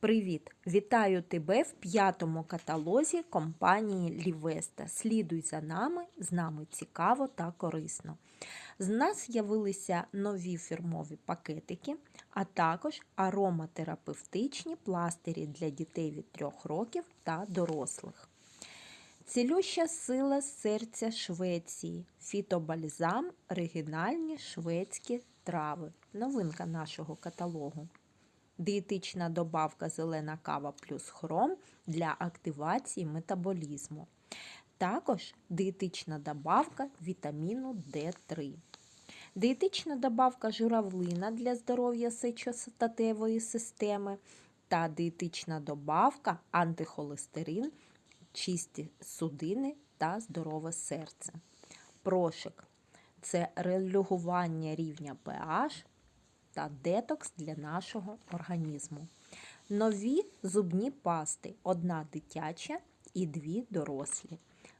Привіт! Вітаю тебе в п'ятому каталозі компанії Лівеста. Слідуй за нами, з нами цікаво та корисно. З нас з'явилися нові фірмові пакетики, а також ароматерапевтичні пластирі для дітей від 3 років та дорослих. Цілюща сила серця Швеції, фітобальзам, оригінальні шведські трави. Новинка нашого каталогу. Дієтична добавка зелена кава плюс хром для активації метаболізму. Також дієтична добавка вітаміну D3. Дієтична добавка журавлина для здоров'я сечостатевої системи та дієтична добавка антихолестерин, чисті судини та здорове серце. Прошик це регулювання рівня pH та детокс для нашого організму. Нові зубні пасти: одна дитяча і дві дорослі.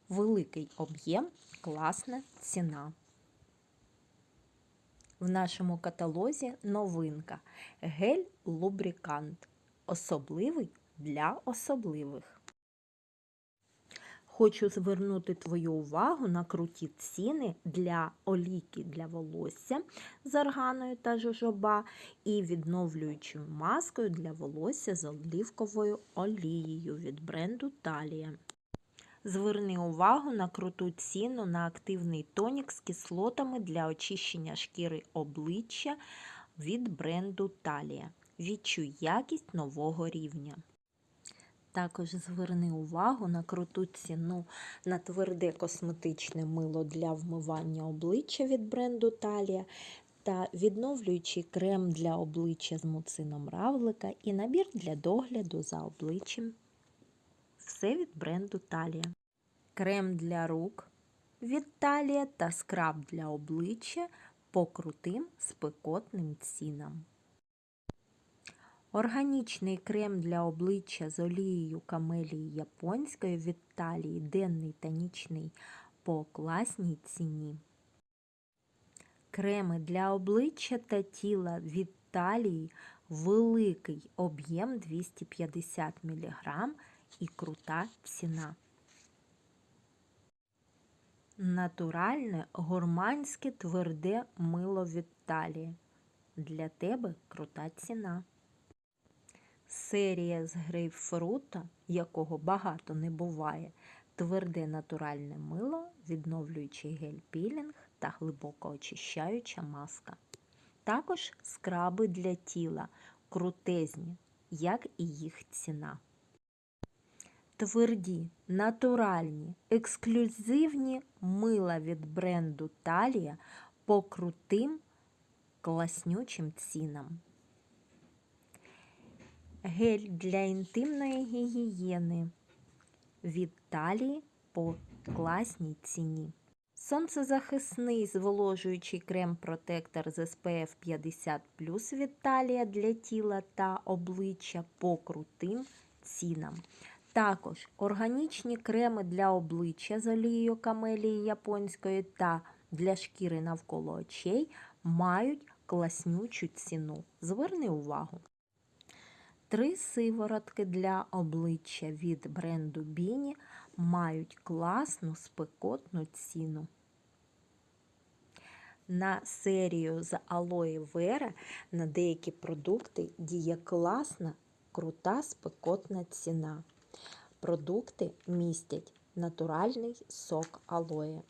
Великий об'єм, класна ціна. В нашому каталозі новинка гель-лубрикант. Особливий для особливих. Хочу звернути твою увагу на круті ціни для олійки для волосся з органою та жожоба і відновлюючою маскою для волосся з оливковою олією від бренду Талія. Зверни увагу на круту ціну на активний тонік з кислотами для очищення шкіри обличчя від бренду Талія. Відчуй якість нового рівня. Також зверни увагу на круту ціну на тверде косметичне мило для вмивання обличчя від бренду Талія та відновлюючий крем для обличчя з муцином равлика і набір для догляду за обличчям. Все від бренду Талія. Крем для рук від Талія та скраб для обличчя по крутим спекотним цінам. Органічний крем для обличчя з олією камелії японської від талії денний та нічний по класній ціні. Креми для обличчя та тіла від талії великий об'єм 250 мг і крута ціна. Натуральне гурманське тверде мило від талії. Для тебе крута ціна. Серія з грейпфрута, якого багато не буває, тверде натуральне мило, відновлюючий гель-пілінг та глибоко очищаюча маска. Також скраби для тіла, крутезні, як і їх ціна. Тверді, натуральні, ексклюзивні мила від бренду Талія по крутим класнючим цінам. Гель для інтимної гігієни від талії по класній ціні. Сонцезахисний зволожуючий крем-протектор з SPF 50 від талія для тіла та обличчя по крутим цінам. Також органічні креми для обличчя з олією камелії японської та для шкіри навколо очей мають класнючу ціну. Зверни увагу. Три сиворотки для обличчя від бренду Біні мають класну спекотну ціну. На серію з алої Вера на деякі продукти діє класна, крута спекотна ціна. Продукти містять натуральний сок алоє.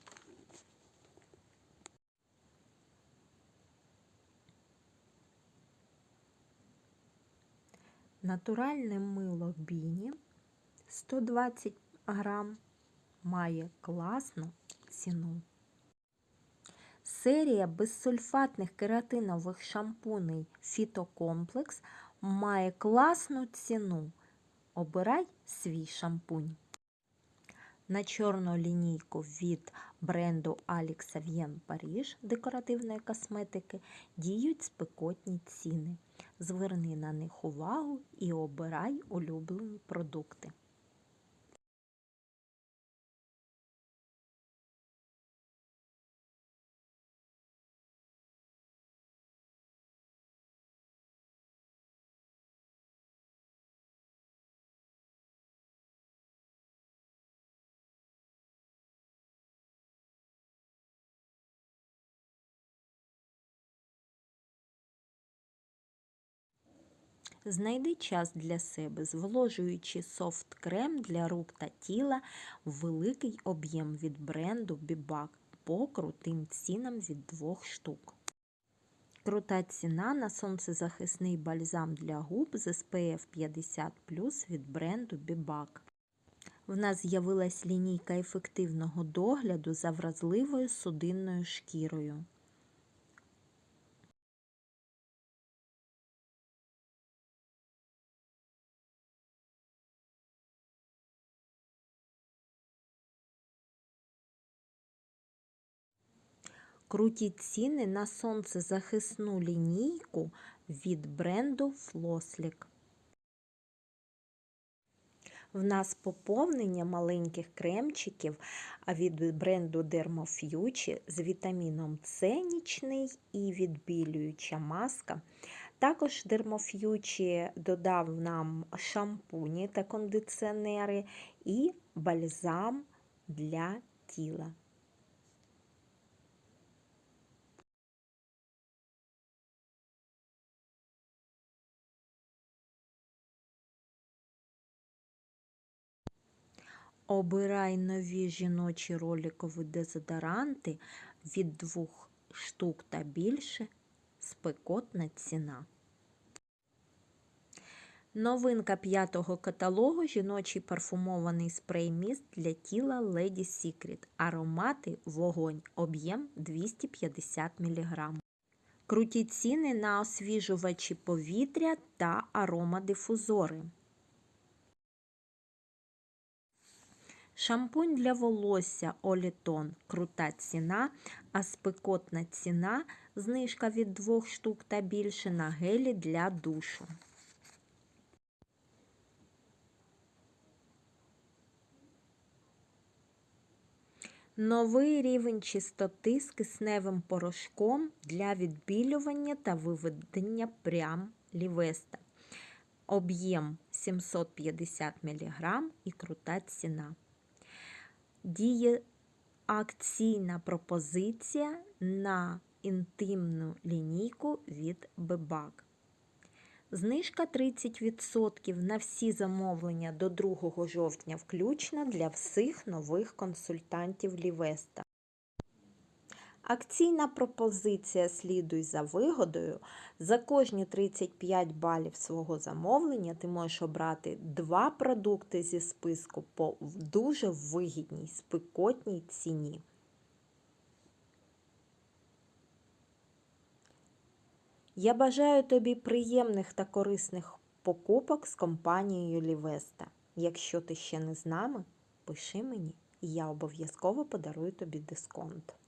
Натуральне мило Біні 120 грам має класну ціну. Серія безсульфатних кератинових шампуней Фітокомплекс має класну ціну. Обирай свій шампунь. На чорну лінійку від бренду Alex Avien Paris декоративної косметики діють спекотні ціни. Зверни на них увагу і обирай улюблені продукти. Знайди час для себе, зволожуючи софт крем для рук та тіла в великий об'єм від бренду Бібак по крутим цінам від двох штук. Крута ціна на сонцезахисний бальзам для губ з SPF 50 від бренду Бібак. В нас з'явилась лінійка ефективного догляду за вразливою судинною шкірою. Круті ціни на сонцезахисну лінійку від бренду Флослік. В нас поповнення маленьких кремчиків від бренду Dermofuge з вітаміном С нічний і відбілююча маска. Також Dermofuge додав нам шампуні та кондиціонери і бальзам для тіла. Обирай нові жіночі роликові дезодоранти від двох штук та більше. Спекотна ціна. Новинка п'ятого каталогу жіночий парфумований спрей-міст для тіла Lady Secret. Аромати вогонь. Об'єм 250 мг. Круті ціни на освіжувачі повітря та аромадифузори. Шампунь для волосся Олітон. Крута ціна, а спекотна ціна знижка від двох штук та більше на гелі для душу. Новий рівень чистоти з кисневим порошком для відбілювання та виведення прям лівеста. Об'єм 750 мг і крута ціна. Діє акційна пропозиція на інтимну лінійку від Бебак. Знижка 30% на всі замовлення до 2 жовтня включно для всіх нових консультантів Лівеста. Акційна пропозиція Слідуй за вигодою. За кожні 35 балів свого замовлення ти можеш обрати два продукти зі списку по дуже вигідній спекотній ціні. Я бажаю тобі приємних та корисних покупок з компанією Лівеста. Якщо ти ще не з нами, пиши мені, і я обов'язково подарую тобі дисконт.